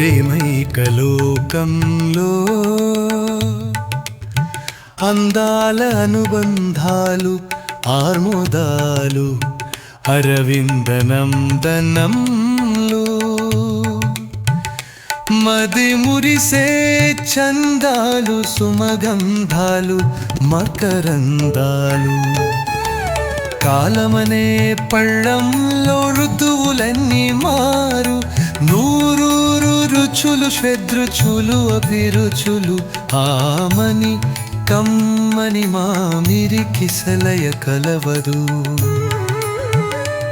ప్రేమైకలోకంలో అందాల అనుబంధాలు ఆర్మోదాలు అరవిందనందనంలో మది మురిసే చందాలు సుమగంధాలు మకరందాలు కాలమనే పళ్ళంలో ఋతువులన్నీ మారు నూరు రుచులు శ్వేదృచులు అభిరుచులు ఆమని కమ్మని మామిరి కిసలయ కలవదు.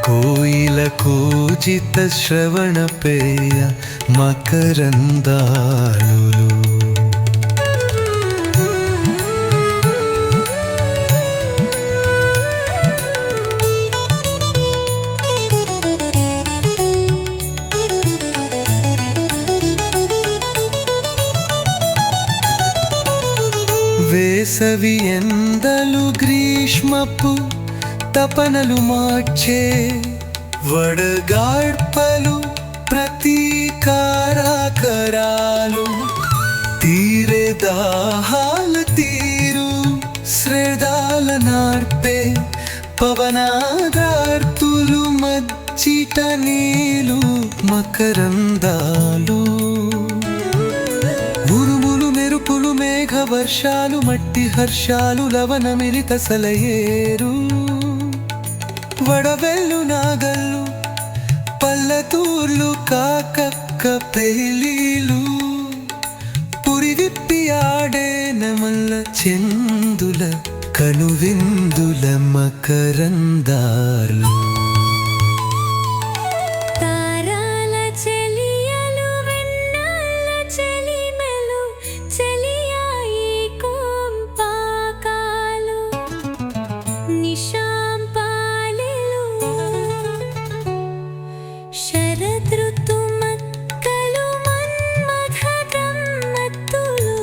కోయిల కోజిత శ్రవణ పేయ మకరందాలు వేసవి ఎందలు గ్రీష్మపు తపనలు మార్చే వడగాడ్పలు ప్రతీకారాకరాలు. తీరే దాహాల తీరు శ్రేదాల నార్పే పవనాదార్తులు మచ్చిట నీలు మకరందాలు. మేఘవర్షాలు మట్టి హర్షాలు లవణ మిలిత సలయేరు. వడవెల్లు నాగల్లు పల్లతూర్లు కాకక్క పెళ్ళీలు పురివిప్పి ఆడే నమల్ల చెందుల కనువిందుల మకరందాలు శరదృతు మన్మథ గమ్మత్తులు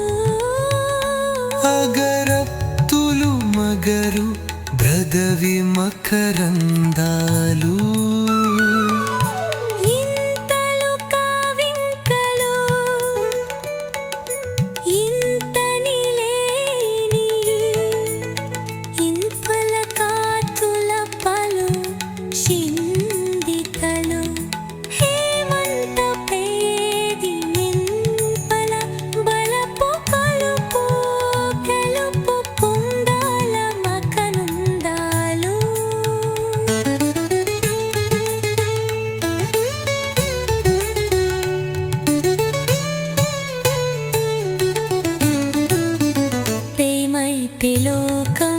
అగరత్తులు మగరు బ్రదవి మకరందాలు. కోటి లోకం